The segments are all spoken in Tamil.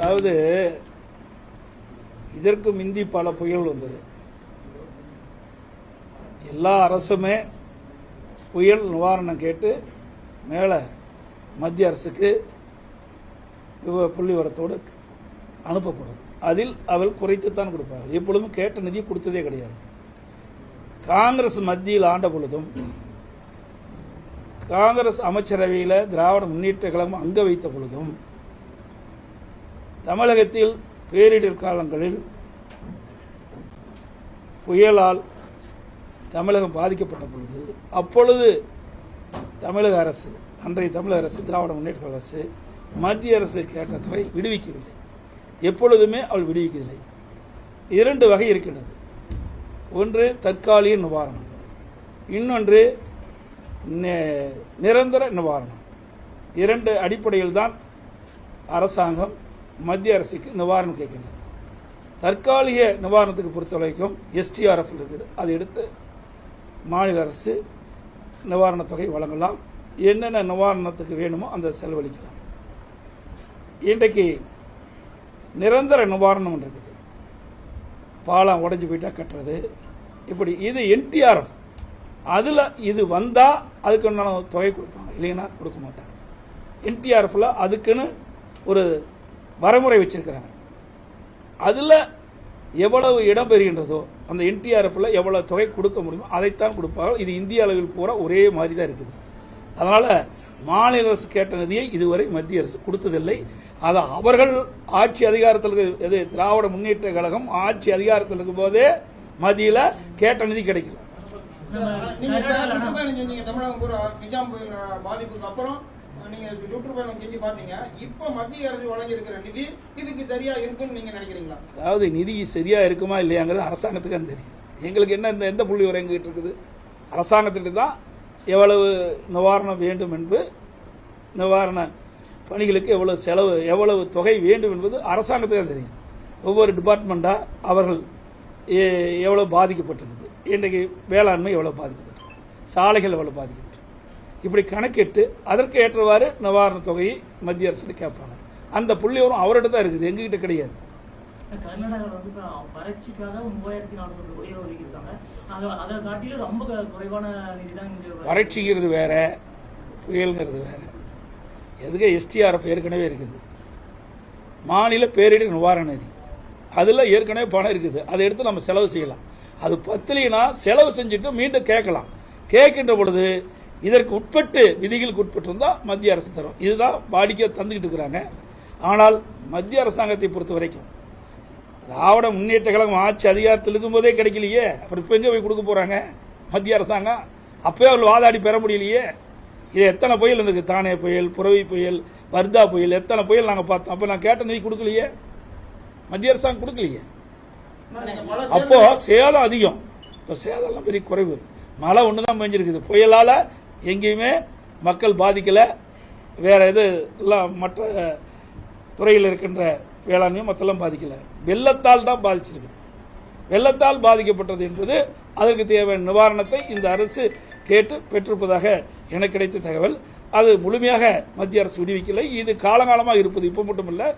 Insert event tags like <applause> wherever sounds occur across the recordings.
அதாவது இதற்கு மிந்தி பல புயல் வந்தது. எல்லா அரசுமே புயல் நிவாரணம் கேட்டு மேலே மத்திய அரசுக்கு விவ- புள்ளிவரத்தோடு அனுப்பப்படும். அதில் அவள் குறைத்துத்தான் கொடுப்பார்கள் எப்பொழுதும் கேட்ட நிதி கொடுத்ததே கிடையாது. காங்கிரஸ் மத்தியில் ஆண்ட பொழுதும் காங்கிரஸ் அமைச்சரவையில் திராவிட முன்னேற்ற கழகம் அங்க வைத்த பொழுதும் தமிழகத்தில் பேரிடர் காலங்களில் புயலால் தமிழகம் பாதிக்கப்பட்ட பொழுது அப்பொழுது தமிழக அரசு அன்றைய தமிழக அரசு திராவிட முன்னேற்ற அரசு மத்திய அரசு கேட்ட தொகை விடுவிக்கவில்லை. எப்பொழுதுமே அவள் விடுவிக்கவில்லை. இரண்டு வகை இருக்கின்றது. ஒன்று தற்காலிக நிவாரணம். இன்னொன்று நிரந்தர நிவாரணம். இரண்டு அடிப்படையில் தான் அரசாங்கம் மத்திய அரசுக்கு நிவாரணம் கேட்கின்றது. தற்காலிக நிவாரணத்துக்கு பொறுத்த வரைக்கும் எஸ்டிஆர்எஃப் இருக்குது. அதை எடுத்து மாநில அரசு நிவாரணத் தொகை வழங்கலாம். என்னென்ன நிவாரணத்துக்கு வேணுமோ அந்த செலவழிக்கலாம். இன்றைக்கு நிரந்தர நிவாரணம் ஒன்று இருக்குது. பாலம் உடஞ்சி போயிட்டா கட்டுறது. இப்படி இது என்டிஆர்எஃப் அதில் இது வந்தால் அதுக்கு உண்டான தொகை கொடுப்பாங்க. இல்லைன்னா கொடுக்க மாட்டாங்க. என்டிஆர்எஃப்ல அதுக்குன்னு ஒரு வரைமுறை வச்சிருக்கிறாங்க. அதில் எவ்வளவு இடம் பெறுகின்றதோ அந்த என்டிஆர்எஃப்ல எவ்வளவு தொகை கொடுக்க முடியுமோ அதைத்தான் கொடுப்பார்கள். இது இந்திய அளவில் பூரா ஒரே மாதிரி தான் இருக்குது. அதனால மாநில அரசு கேட்ட நிதியை இதுவரை மத்திய அரசு கொடுத்ததில்லை. அது அவர்கள் ஆட்சி அதிகாரத்தில் இது எது திராவிட முன்னேற்ற கழகம் ஆட்சி அதிகாரத்தில் இருக்கும்போதே மத்தியில் கேட்ட நிதி கிடைக்கல. நீங்க சுற்றுப்பயணம் செஞ்சு பாத்தீங்க இப்ப மத்திய அரசு வழங்கியிருக்கிற நிதி இதுக்கு சரியா இருக்கும்னு நீங்க நினைக்கிறீங்களா? அதாவது நிதி சரியா இருக்குமா இல்லையாங்கிறது அரசாங்கத்துக்கு தான் தெரியும். எங்களுக்கு என்ன இந்த எந்த புள்ளி வரை இருக்குது? அரசாங்கத்திட்ட தான் எவ்வளவு நிவாரணம் வேண்டும் என்பது நிவாரண பணிகளுக்கு எவ்வளவு செலவு எவ்வளவு தொகை வேண்டும் என்பது அரசாங்கத்துக்கு தான் தெரியும். ஒவ்வொரு டிபார்ட்மெண்ட்டாக அவர்கள் எவ்வளோ பாதிக்கப்பட்டிருக்குது? இன்றைக்கு வேளாண்மை எவ்வளோ பாதிக்கப்பட்டிருக்கு? சாலைகள் எவ்வளோ பாதிக்கப்பட்டிருக்கு? இப்படி கணக்கிட்டு அதற்கு ஏற்றவாறு நிவாரணத் தொகையை மத்திய அரசு கேட்பாங்க. அந்த புள்ளி வரும் அவர்கிட்ட தான் இருக்குது எங்ககிட்ட கிடையாது. கர்நாடகாவில் வந்து இப்போ வறட்சிக்காக மூவாயிரத்தி நானூறு கோடி ஒதுக்கியிருக்காங்க. அதை அதை காட்டிலும் ரொம்ப க- குறைவான நிதி தான் இங்கே வறட்சிங்கிறது வேற புயல்ங்கிறது வேற. எதுக்கு எஸ்டிஆர்எஃப் ஏற்கனவே இருக்குது. மாநில பேரிடர் நிவாரண நிதி. அதில் ஏற்கனவே பணம் இருக்குது. அதை எடுத்து நம்ம செலவு செய்யலாம். அது பத்தலைனா செலவு செஞ்சுட்டு மீண்டும் கேட்கலாம். கேட்கின்ற பொழுது இதற்கு உட்பட்டு விதிகளுக்கு உட்பட்டு இருந்தால் மத்திய அரசு தரும். இதுதான் வாடிக்கை தந்துக்கிட்டு இருக்கிறாங்க. ஆனால் மத்திய அரசாங்கத்தை பொறுத்த வரைக்கும் திராவிட முன்னேற்ற கழகம் ஆட்சி அதிகாரத்தில் இருக்கும்போதே கிடைக்கலையே. அப்புறம் இப்போ எங்கே போய் கொடுக்க போகிறாங்க மத்திய அரசாங்கம்? அப்போயே அவர்கள் வாதாடி பெற முடியலையே. இது எத்தனை புயல் இருந்திருக்கு தானே புயல் புறவி புயல் வர்தா புயல் எத்தனை புயல் நாங்கள் பார்த்தோம்? அப்போ நான் கேட்ட நிதி கொடுக்கலையே. மத்திய அரசாங்கம் கொடுக்கலையே. அப்போது சேதம் அதிகம். இப்போ சேதம்லாம் பெரிய குறைவு. மழை ஒன்று தான் பெஞ்சிருக்குது. புயலால் எங்கேயுமே மக்கள் பாதிக்கலை. வேறு எது எல்லாம் மற்ற துறையில் இருக்கின்ற வேளாண்மை மற்றெல்லாம் பாதிக்கலை. வெள்ளத்தால் தான் பாதிச்சிருக்குது. வெள்ளத்தால் பாதிக்கப்பட்டது என்பது அதற்கு தேவையான நிவாரணத்தை இந்த அரசு கேட்டு பெற்றிருப்பதாக எனக்கு கிடைத்த தகவல். அது முழுமையாக மத்திய அரசு விடுவிக்கலை. இது காலகாலமாக இருப்பது. இப்போ மட்டும் இல்லை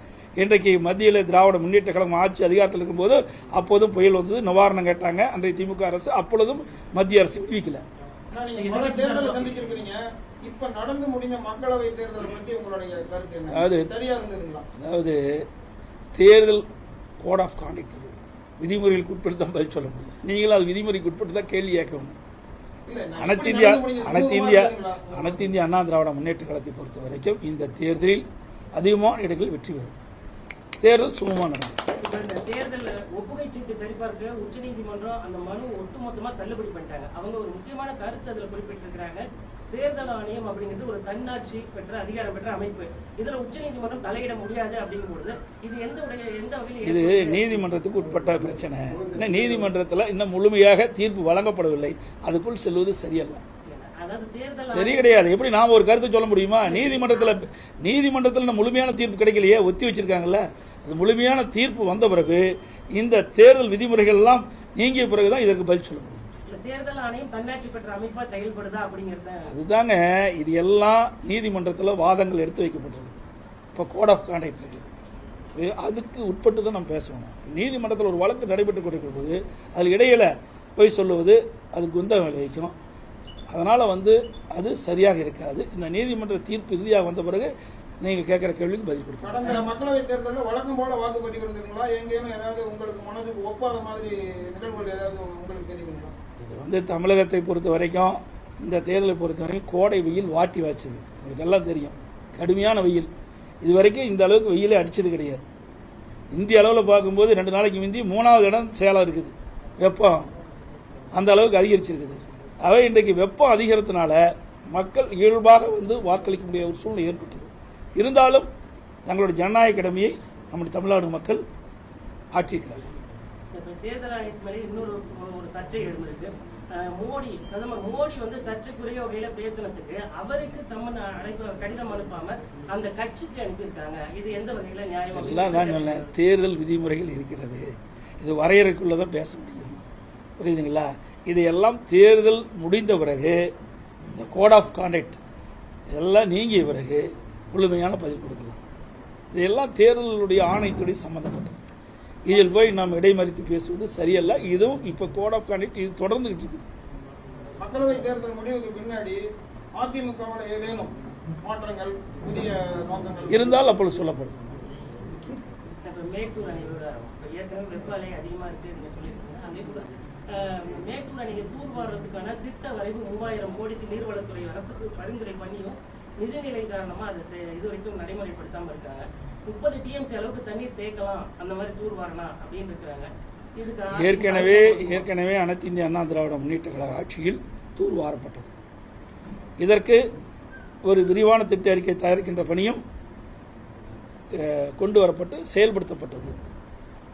இன்றைக்கு மத்தியில் திராவிட முன்னேற்ற கழகம் ஆட்சி அதிகாரத்தில் இருக்கும்போது அப்போதும் புயல் வந்தது. நிவாரணம் கேட்டாங்க. அன்றைய திமுக அரசு அப்பொழுதும் மத்திய அரசு விடுவிக்கலை. அதாவது- அதாவது தேர்தல் கோட் ஆஃப் கான்டக்ட் இருக்குது விதிமுறைகளுக்கு உட்பட்டு தான் பதில் சொல்ல முடியும். நீங்களும் அது விதிமுறைக்கு உட்பட்டு தான் கேள்வி கேட்கணும். அனைத்து இந்தியா அனைத்து இந்தியா? அனைத்து இந்திய அண்ணா திராவிட முன்னேற்ற கழகத்தை பொறுத்த வரைக்கும் இந்த தேர்தலில் அதிகமான இடங்களில் வெற்றி பெறும். தேர்தல் சுமமாக நடக்கும் தேர்தல் ஒப்புகை சீட்டு சரிபார்க்க உச்சநீதிமன்றம் அந்த மனு ஒட்டுமொத்தமா தள்ளுபடி பண்ணிட்டாங்க. அவங்க ஒரு முக்கியமான கருத்து அதுல குறிப்பிட்டிருக்கிறாங்க. தேர்தல் ஆணையம் அப்படிங்கிறது ஒரு தன்னாட்சி பெற்ற அதிகாரம் பெற்ற அமைப்பு. இதுல உச்சநீதிமன்றம் தலையிட முடியாது அப்படிங்கும்போது இது எந்த எந்த வகையில் இது? நீதிமன்றத்துக்கு உட்பட்ட பிரச்சனை. இன்னும் நீதிமன்றத்தில் இன்னும் முழுமையாக தீர்ப்பு வழங்கப்படவில்லை. அதுக்குள் செல்வது சரியல்ல. சரி கிடையாது. எப்படி நாம ஒரு கருத்து சொல்ல முடியுமா? நீதிமன்றத்தில் நீதிமன்றத்தில் முழுமையான தீர்ப்பு கிடைக்கலையே ஒத்தி வச்சிருக்காங்கல்ல. முழுமையான தீர்ப்பு வந்த பிறகு இந்த தேர்தல் விதிமுறைகள் எல்லாம் நீங்கிய பிறகுதான் இதற்கு பதில் சொல்ல முடியும். அதுதாங்க இது எல்லாம் நீதிமன்றத்தில் வாதங்கள் எடுத்து வைக்கப்பட்டிருக்கு. இப்போ கோட் ஆஃப் கான்டக்ட் இருக்குது. அதுக்கு உட்பட்டு தான் நம்ம பேசணும். நீதிமன்றத்தில் ஒரு வழக்கு நடைபெற்று கொண்டிருக்கிற போது அதில் இடையில போய் சொல்லுவது அதுக்கு குந்தம் விளைவிக்கும். அதனால் வந்து அது சரியாக இருக்காது. இந்த நீதிமன்ற தீர்ப்பு இறுதியாக வந்த பிறகு நீங்கள் கேட்குற கேள்விக்கு பதில் கொடுக்கணும். கடந்த மக்களவை தேர்தலில் வழக்கம் போல வாக்குப்பதிவு இருந்ததுங்களா? எங்கேயும் ஏதாவது உங்களுக்கு மனசுக்கு ஒப்பாத மாதிரி நிகழ்வுகள் ஏதாவது உங்களுக்கு தெரியுதுங்களா? இது வந்து தமிழகத்தை பொறுத்த வரைக்கும் இந்த தேர்தலை பொறுத்த வரைக்கும் கோடை வெயில் வாட்டி வாச்சுது உங்களுக்கு எல்லாம் தெரியும். கடுமையான வெயில். இது வரைக்கும் இந்த அளவுக்கு வெயிலே அடிச்சது கிடையாது. இந்திய அளவில் பார்க்கும்போது ரெண்டு நாளைக்கு முந்தி மூணாவது இடம் சேலம் இருக்குது. வெப்பம் அந்த அளவுக்கு அதிகரிச்சிருக்குது. அவை இன்றைக்கு வெப்பம் அதிகரித்தனால மக்கள் இயல்பாக வந்து வாக்களிக்க முடியாத ஒரு சூழ்நிலை ஏற்பட்டது. இருந்தாலும் தங்களுடைய ஜனநாயக கடமையை நம்முடைய தமிழ்நாடு மக்கள் ஆற்றியிருக்கிறார்கள். தேர்தல் ஆணையத்து மேலே இன்னொரு ஒரு- சர்ச்சை எழுந்திருக்கு. மோடி பிரதமர் மோடி வந்து சர்ச்சைக்குரிய வகையில பேசினதுக்கு அவருக்கு சம்மந்த அழைப்பு கடிதம் அனுப்பாம அந்த கட்சிக்கு அனுப்பியிருக்காங்க. இது எந்த வகையில நியாயம் எல்லாம் நான் சொன்னேன். தேர்தல் விதிமுறைகள் இருக்கிறது. இது வரையறைக்குள்ள தான் பேச முடியும். புரியுதுங்களா? இதையெல்லாம் தேர்தல் முடிந்த பிறகு இந்த கோட் ஆஃப் கான்டக்ட் எல்லாம் நீங்கிய பிறகு முழுமையான பதில் கொடுக்கலாம். இதெல்லாம் தேர்தலுடைய ஆணையத்துடைய சம்பந்தப்பட்டது இதில் போய் நாம் இடைமறித்து பேசுவது சரியல்ல. இதுவும் இப்போ கோட் ஆஃப் கான்டக்ட் இது தொடர்ந்துகிட்டு இருக்குது. மக்களவை தேர்தல் முடிவுக்கு பின்னாடி அதிமுகவில் ஏதேனும் மாற்றங்கள் புதிய நோக்கங்கள்? இருந்தால் அப்பொழுது சொல்லப்படும். மேட்டூர் அணை விவகாரம் இப்ப ஏற்கனவே வெப்ப அலை அதிகமா இருக்கு நீங்க சொல்லியிருக்கீங்க. அதே போல மேட்டூர் அணையை திட்ட வரைவு மூவாயிரம் கோடிக்கு நீர்வளத்துறை அரசுக்கு பரிந்துரை பண்ணியும் நிதிநிலை காரணமா அதை இது வரைக்கும் நடைமுறைப்படுத்தாம இருக்காங்க. முப்பது டிஎம்சி அளவுக்கு தண்ணீர் தேக்கலாம் அந்த மாதிரி தூர்வாரலாம் அப்படின்னு இருக்கிறாங்க. ஏற்கனவே ஏற்கனவே அனைத்து இந்திய அண்ணா திராவிட முன்னேற்ற கழக ஆட்சியில் தூர்வாரப்பட்டது இதற்கு ஒரு விரிவான திட்ட அறிக்கை தயாரிக்கின்ற பணியும் கொண்டு வரப்பட்டு செயல்படுத்தப்பட்டது.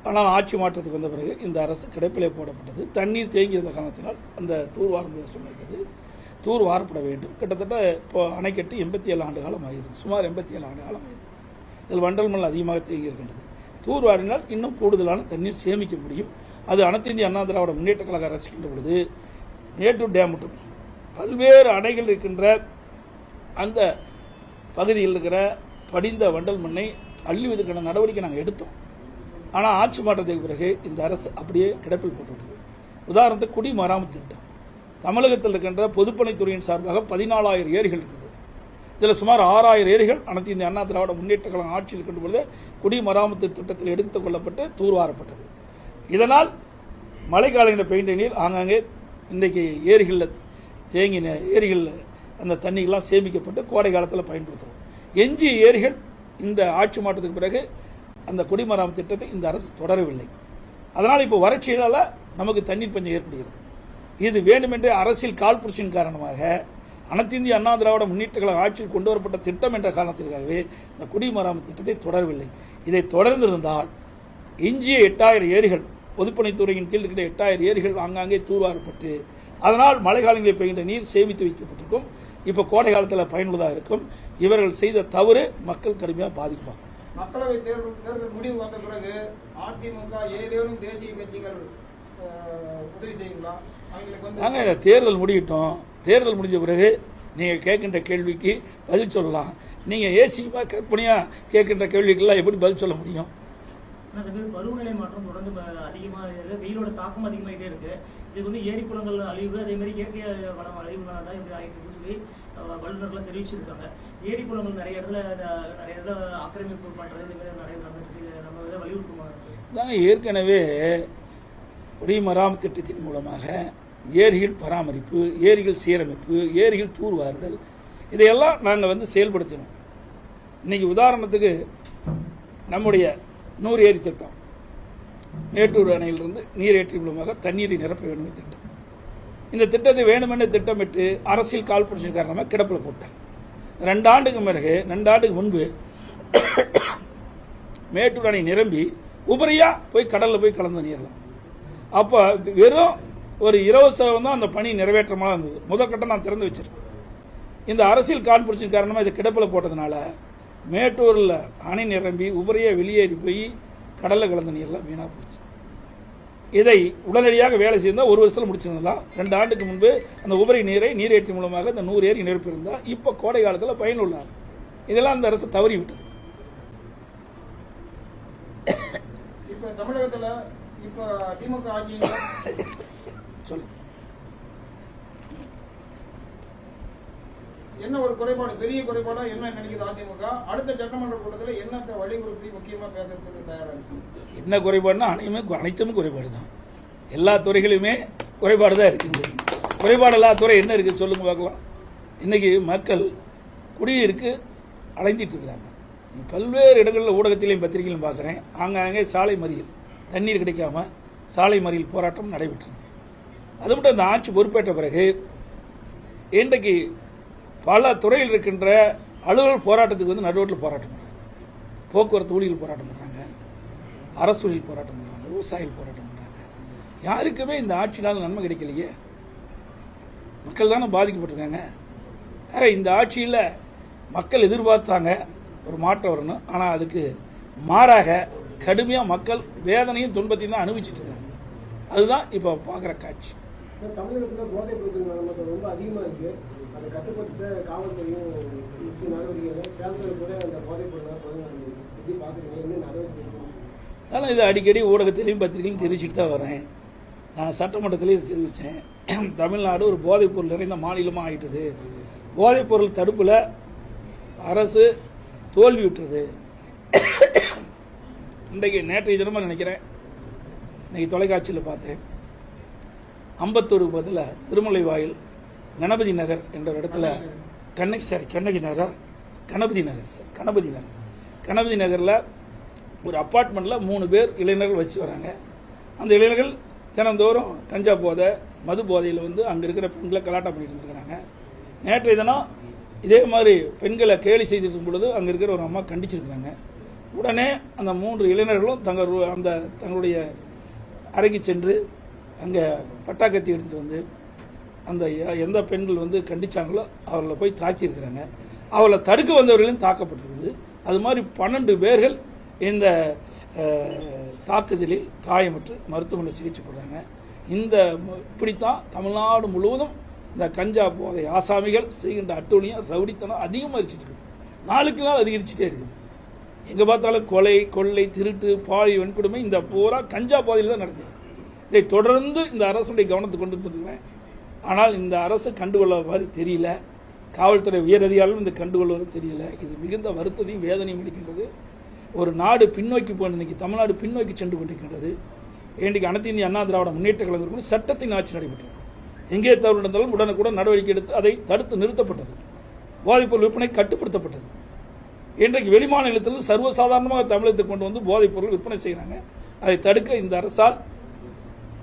ஆனால் ஆட்சி மாற்றத்துக்கு வந்த பிறகு இந்த அரசு கிடைப்பிலே போடப்பட்டது. தண்ணீர் தேங்கியிருந்த காரணத்தினால் அந்த தூர்வாரம் சொன்னது தூர் வாரப்பட வேண்டும். கிட்டத்தட்ட இப்போ அணைக்கட்டு எண்பத்தி ஏழு ஆண்டு காலம் ஆகிறது சுமார் எண்பத்தி ஏழு ஆண்டு காலம் ஆகிறது இதில் வண்டல் மண் அதிகமாக தேங்கி இருக்கின்றது தூர் வாரினால் இன்னும் கூடுதலான தண்ணீர் சேமிக்க முடியும். அது அனைத்திந்திய அண்ணா திராவிட முன்னேற்ற கழக அரசுகின்ற பொழுது மேட்டூர் டேம் மட்டும். பல்வேறு அணைகள் இருக்கின்ற அந்த பகுதியில் இருக்கிற படிந்த வண்டல் மண்ணை அள்ளுவதற்கான நடவடிக்கை நாங்கள் எடுத்தோம். ஆனால் ஆட்சி மாற்றத்துக்கு பிறகு இந்த அரசு அப்படியே கிடப்பில் போட்டுவிட்டது. உதாரணத்துக்கு குடிமராமத்து திட்டம். தமிழகத்தில் இருக்கின்ற பொதுப்பணித்துறையின் சார்பாக பதினாலாயிரம் ஏரிகள் இருக்குது. இதில் சுமார் ஆறாயிரம் ஏரிகள் அனைத்து இந்த அண்ணா திராவிட முன்னேற்ற கழகம் ஆட்சியில் இருக்கின்ற பொழுது குடிமராமத்து திட்டத்தில் எடுத்துக் கொள்ளப்பட்டு தூர்வாரப்பட்டது. இதனால் மழைக்காலங்களில் பெய்த நீர் ஆங்காங்கே இன்றைக்கு ஏரிகளில் தேங்கின ஏரிகளில் அந்த தண்ணிகள்லாம் சேமிக்கப்பட்டு கோடை காலத்தில் பயன்படுத்துகிறோம் எஞ்சிய ஏரிகள் இந்த ஆட்சி மாற்றத்துக்கு பிறகு அந்த குடிமராமத்து திட்டத்தை இந்த அரசு தொடரவில்லை. அதனால் இப்போ வறட்சியினால் நமக்கு தண்ணீர் பஞ்சம் ஏற்படுகிறது. இது வேண்டுமென்றே அரசியல் காழ்ப்புணர்ச்சியின் காரணமாக அனைத்திந்திய அண்ணா திராவிட முன்னேற்ற கழக ஆட்சியில் கொண்டு வரப்பட்ட திட்டம் என்ற காரணத்திற்காகவே இந்த குடிமராமத்து திட்டத்தை தொடரவில்லை. இதை தொடர்ந்திருந்தால் எஞ்சிய எட்டாயிரம் ஏரிகள் பொதுப்பணித்துறையின் கீழ் இருக்கிற எட்டாயிரம் ஏரிகள் ஆங்காங்கே தூர்வாரப்பட்டு அதனால் மழை காலங்களில் பெய்கின்ற நீர் சேமித்து வைக்கப்பட்டிருக்கும். இப்போ கோடை காலத்தில் பயனுள்ளதாக இருக்கும். இவர்கள் செய்த தவறு மக்கள் கடுமையாக பாதிப்பாங்க. மக்களவை தேர்தல் தேர்தல் முடிவு வந்த பிறகு அதிமுக ஏதேனும் தேசிய கட்சிகள் உதவி செய்யுங்களா? நாங்கள் தேர்தல் முடியட்டும் தேர்தல் முடிஞ்ச பிறகு நீங்கள் கேட்கின்ற கேள்விக்கு பதில் சொல்லலாம். நீங்கள் ஏசியமாக கற்பனையாக கேட்கின்ற கேள்விக்கெல்லாம் எப்படி பதில் சொல்ல முடியும்? பருவநிலை மாற்றம் தொடர்ந்து அதிகமாக இருக்கு. வெயிலோட தாக்கம் அதிகமாயிட்டே இருக்கு. இதுக்கு வந்து ஏரி குளங்கள் அழிவு அதே மாதிரி இயற்கை வளம் அழிவுனால தான் இப்படி இருக்குன்னு சொல்லி வல்லுநர்கள்லாம் தெரிவிச்சிருக்காங்க. ஏரி குளங்கள் நிறைய இடத்துல நிறைய இடத்துல ஆக்கிரமிப்பு பண்றது இந்த மாதிரி நிறைய நடந்துட்டு. நம்ம இதை வலியுறுத்துமா ஏற்கனவே குடிமராமத்து திட்டத்தின் மூலமாக ஏரிகள் பராமரிப்பு ஏரிகள் சீரமைப்பு ஏரிகள் தூர்வாறுதல் இதையெல்லாம் நாங்கள் வந்து செயல்படுத்தினோம். இன்னைக்கு உதாரணத்துக்கு நம்முடைய நூறு ஏரி திட்டம். மேட்டூர் அணையிலிருந்து நீரேற்றி மூலமாக தண்ணீரை நிரப்ப வேண்டும் திட்டம். இந்த திட்டத்தை வேணுமென்று திட்டமிட்டு அரசியல் காழ்ப்புணர்ச்சி காரணமாக கிடப்பில் போட்டாங்க. ரெண்டு ஆண்டுக்கு பிறகு ரெண்டு ஆண்டுக்கு முன்பு மேட்டூர் அணை நிரம்பி உபரியாக போய் கடலில் போய் கலந்து நீரலாம். அப்போ வெறும் ஒரு இருபது சதவீதம் தான் அந்த பணி நிறைவேற்றமாக இருந்தது. முதற்கட்டம் நான் திறந்து வச்சிருக்கேன். இந்த அரசியல் காழ்ப்புணர்ச்சியின் காரணமாக இதை கிடப்பில் போட்டதுனால மேட்டூரில் அணை நிரம்பி உபரியே வெளியேறி போய் கடலில் கலந்த நீர்லாம் வீணாக போச்சு. இதை உடனடியாக வேலை செய்தால் ஒரு வருஷத்தில் முடிச்சிருந்தலாம். ரெண்டு ஆண்டுக்கு முன்பு அந்த உபரி நீரை நீரேற்றி மூலமாக இந்த நூறு ஏரி நிரப்பியிருந்தால் இப்போ கோடை காலத்தில் பயனுள்ளார் இதெல்லாம் அந்த அரசு தவறி விட்டது தமிழகத்தில் இப்ப திமுக ஆட்சியில சொல்லுங்க என்ன ஒரு குறைபாடு பெரிய குறைபாடா என்ன நினைக்குது அதிமுக? அடுத்த சட்டமன்ற கூட்டத்துல என்னத்தை வலியுறுத்தி முக்கியமா பேசுறதுக்கு தயாரா இருக்கு? என்ன குறைபாடுனா அனைத்துமே அனைத்தும் குறைபாடு தான். எல்லா துறைகளுமே குறைபாடு தான் இருக்குது குறைபாடு இல்லாத துறை என்ன இருக்குது சொல்லுங்க பார்க்கலாம். இன்னைக்கு மக்கள் குடியிருக்கு அலைஞ்சிட்டு இருக்கிறாங்க. பல்வேறு இடங்களில் ஊடகத்திலையும் பத்திரிகையிலும் பார்க்குறேன். ஆங்காங்கே சாலை மறியல். தண்ணீர் கிடைக்காம சாலை மறியல் போராட்டம் நடைபெற்றது. அது மட்டும் இந்த ஆட்சி பொறுப்பேற்ற பிறகு இன்றைக்கு பல துறையில் இருக்கின்ற அலுவலர் போராட்டத்துக்கு வந்து நடுவோட்டில் போராட்டம் பண்ணுறாங்க போக்குவரத்து ஊழியர்கள் போராட்டம் பண்ணுறாங்க அரசு ஊழியர் போராட்டம் பண்ணுறாங்க விவசாயிகள் போராட்டம் பண்ணுறாங்க யாருக்குமே இந்த ஆட்சினால் நன்மை கிடைக்கலையே. மக்கள் தானே பாதிக்கப்பட்டிருக்காங்க. ஆக இந்த ஆட்சியில் மக்கள் எதிர்பார்த்தாங்க ஒரு மாற்றம் வரணும். ஆனால் அதுக்கு மாறாக கடுமையாக மக்கள் வேதனையும் துன்பத்தையும் தான் அனுபவிச்சுட்டு இருக்காங்க. அதுதான் இப்போ பார்க்குற காட்சி. தமிழகத்துல போதைப் பொருட்கள் நடமாட்டம் ரொம்ப அதிகமா இருக்கு அதை கட்டுப்படுத்த காவல்துறையும் முக்கிய நடவடிக்கைகள் சேலத்தில் கூட அந்த போதைப் பொருட்கள் தொடர்ந்து விஜய் பாக்குறீங்க என்ன நடவடிக்கை எடுக்கணும்? அதனால் இது அடிக்கடி ஊடகத்திலையும் பத்திரிகையிலும் தெரிவிச்சுட்டு தான் வரேன். நான் சட்டமன்றத்திலையும் இதை தெரிவித்தேன் <clears throat> தமிழ்நாடு ஒரு போதைப் பொருள் நிறைந்த மாநிலமாக ஆயிட்டது. போதைப் பொருள் தடுப்பில் அரசு தோல்வி விட்டுறது இன்றைக்கு நேற்றைய தினமாக நினைக்கிறேன். இன்றைக்கி தொலைக்காட்சியில் பார்த்தேன். அம்பத்தூருக்கு பதில் திருமலை வாயில் கணபதி நகர் என்ற ஒரு இடத்துல கண்ணகி சார் கண்ணகி நகரா? கணபதி நகர் சார் கணபதி நகர். கணபதி நகரில் ஒரு அப்பார்ட்மெண்ட்டில் மூணு பேர் இளைஞர்கள் வச்சு வராங்க. அந்த இளைஞர்கள் தினந்தோறும் கஞ்சா போதை மது போதையில் வந்து அங்கே இருக்கிற பெண்களை கலாட்டம் பண்ணிட்டு இருந்துருக்கிறாங்க. நேற்றைய தினம் இதே மாதிரி பெண்களை கேலி செய்திருக்கும் பொழுது அங்கே இருக்கிற ஒரு அம்மா கண்டிச்சிருக்கிறாங்க. உடனே அந்த மூன்று இளைஞர்களும் தங்கள் அந்த தங்களுடைய அறைக்கு சென்று அங்கே பட்டாக்கத்தி எடுத்துகிட்டு வந்து அந்த எந்த பெண்கள் வந்து கண்டிச்சாங்களோ அவர்களை போய் தாக்கியிருக்கிறாங்க. அவளை தடுக்க வந்தவர்களையும் தாக்கப்பட்டிருக்குது. அது மாதிரி பன்னெண்டு பேர்கள் இந்த தாக்குதலில் காயமற்று மருத்துவமனை சிகிச்சை போடுறாங்க இந்த இப்படித்தான் தமிழ்நாடு முழுவதும் இந்த கஞ்சா போதை ஆசாமிகள் செய்கின்ற அட்டோனியம் ரவுடித்தனம் அதிகமாகிச்சிட்டு இருக்குது. நாளுக்கு நாள் அதிகரிச்சுட்டே இருக்குது. எங்கே பார்த்தாலும் கொலை கொள்ளை திருட்டு பாலியல் வன்கொடுமை இந்த பூரா கஞ்சா பாதையில் தான் நடக்குது. இதை தொடர்ந்து இந்த அரசுடைய கவனத்தை கொண்டு வந்துருக்கிறேன். ஆனால் இந்த அரசு கண்டுகொள்ள மாதிரி தெரியல. காவல்துறை உயரதிகாரிகளும் இந்த கண்டுகொள்வது தெரியல. இது மிகுந்த வருத்தத்தையும் வேதனையும் அளிக்கின்றது. ஒரு நாடு பின்னோக்கி போன இன்னைக்கு தமிழ்நாடு பின்னோக்கி சென்று கொண்டிருக்கின்றது. இன்றைக்கு அனைத்து இந்திய அண்ணா திராவிட முன்னேற்ற கழகம் சட்டத்தின் ஆட்சி நடைபெற்றது. எங்கே தவறு நடந்தாலும் உடனுக்குடன் நடவடிக்கை எடுத்து அதை தடுத்து நிறுத்தப்பட்டது. போதைப்பொருள் விற்பனை கட்டுப்படுத்தப்பட்டது. இன்றைக்கு வெளிமாநிலத்திலிருந்து சர்வசாதாரணமாக தமிழகத்தை கொண்டு வந்து போதைப் பொருள் விற்பனை செய்கிறாங்க. அதை தடுக்க இந்த அரசால்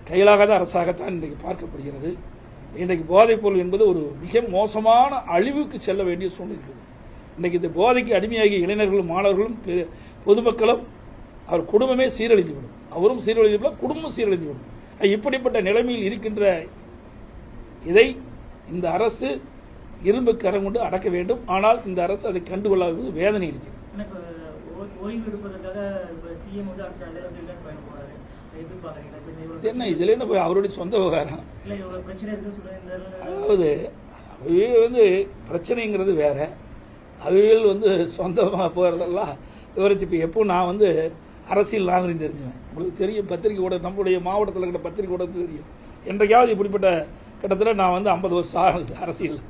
கையிலாகாத அரசாகத்தான் இன்றைக்கு பார்க்கப்படுகிறது. இன்றைக்கு போதைப் பொருள் என்பது ஒரு மிக மோசமான அழிவுக்கு செல்ல வேண்டிய சூழ்நிலை இருக்குது. இன்றைக்கு இந்த போதைக்கு அடிமையாகிய இளைஞர்களும் மாணவர்களும் பெ- பொதுமக்களும் அவர் குடும்பமே சீரழிந்துவிடும். அவரும் சீரழிந்துவிடும் குடும்பம் சீரழிந்துவிடும். இப்படிப்பட்ட நிலைமையில் இருக்கின்ற இதை இந்த அரசு இரும்பு கரம் கொண்டு அடக்க வேண்டும். ஆனால் இந்த அரசு அதை கண்டுகொள்ளாதது வேதனை இவ்வளவு என்ன இதுல என்ன போய் அவருடைய சொந்த விவகாரம்? அதாவது அவைகள் வந்து பிரச்சனைங்கிறது வேற. அவைகள் வந்து சொந்தமாக போகிறதெல்லாம் விவரிச்சு இப்போ எப்போ நான் வந்து அரசியல் நாகரிகம் தெரிஞ்சுவேன். உங்களுக்கு தெரியும் பத்திரிக்கை கூட நம்மளுடைய மாவட்டத்தில் இருக்கிற பத்திரிக்கை கூட தெரியும். என்றைக்காவது இப்படிப்பட்ட கிட்டத்தட்ட நான் வந்து ஐம்பது வருஷம் ஆகுது அரசியல்.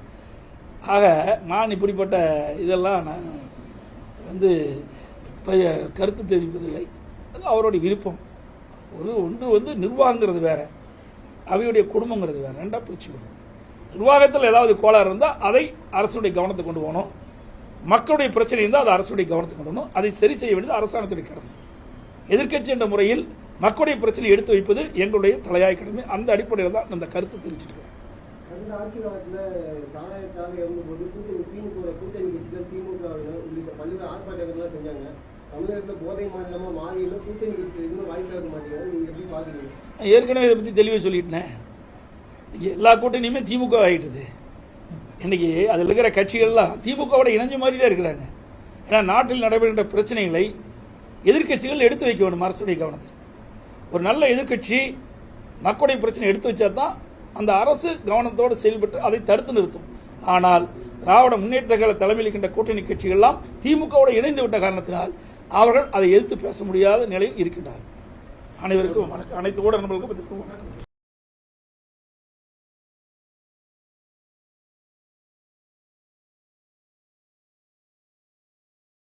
ஆக நான் இப்படிப்பட்ட இதெல்லாம் நான் வந்து இப்போ கருத்து தெரிவிப்பதில்லை. அது அவருடைய விருப்பம். ஒரு ஒன்று வந்து நிர்வாகங்கிறது வேற. அவையுடைய குடும்பங்கிறது வேற. பிரிச்சு பிரிச்சுக்கணும் நிர்வாகத்தில் ஏதாவது கோளாறு இருந்தால் அதை அரசுடைய கவனத்தை கொண்டு போகணும். மக்களுடைய பிரச்சனை இருந்தால் அதை அரசுடைய கவனத்தை கொண்டு போகணும். அதை சரி செய்ய வேண்டியது அரசாங்கத்துடைய கடமை. எதிர்க்கட்சி என்ற முறையில் மக்களுடைய பிரச்சனை எடுத்து வைப்பது எங்களுடைய தலையாய கடமை. அந்த அடிப்படையில் தான் அந்த கருத்தை தெரிவிச்சிட்டு இருக்கேன் கடந்த ஆட்சி காலத்தில் சாராயத்தாக இருந்தபோது கூட்டணி திமுக கூட்டணி கட்சிகள் திமுக உள்ளிட்ட பல்வேறு ஆர்ப்பாட்டங்கள்லாம் செஞ்சாங்க. தமிழகத்தில் போதை மாநிலமாக மாநிலம் கூட்டணி கட்சிகள் எதுவும் வாய்ப்பு இருக்க மாட்டேங்குது. நீங்கள் எப்படி பார்க்குறீங்க ஏற்கனவே இதை பற்றி தெளிவாக சொல்லிட்டேன். எல்லா கூட்டணியுமே திமுக ஆகிட்டுது இன்னைக்கு அதில் இருக்கிற கட்சிகள்லாம் திமுகவோட இணைஞ்ச மாதிரி தான் இருக்கிறாங்க. ஏன்னா நாட்டில் நடைபெறுகின்ற பிரச்சனைகளை எதிர்கட்சிகள் எடுத்து வைக்க வேண்டும் அரசுடைய கவனத்தில். ஒரு நல்ல எதிர்கட்சி மக்களுடைய பிரச்சனை எடுத்து வச்சா தான் அந்த அரசு கவனத்தோடு செயல்பட்டு அதை தடுத்து நிறுத்தும். ஆனால் திராவிட முன்னேற்ற கழக தலைமையில் இருக்கின்ற கூட்டணி கட்சிகள்லாம் திமுகவோடு இணைந்து விட்ட காரணத்தினால் அவர்கள் அதை எதிர்த்து பேச முடியாத நிலையில் இருக்கின்றார்கள். அனைவருக்கும் வணக்கம். அனைத்து ஊடகங்களுக்கும் வணக்கம்.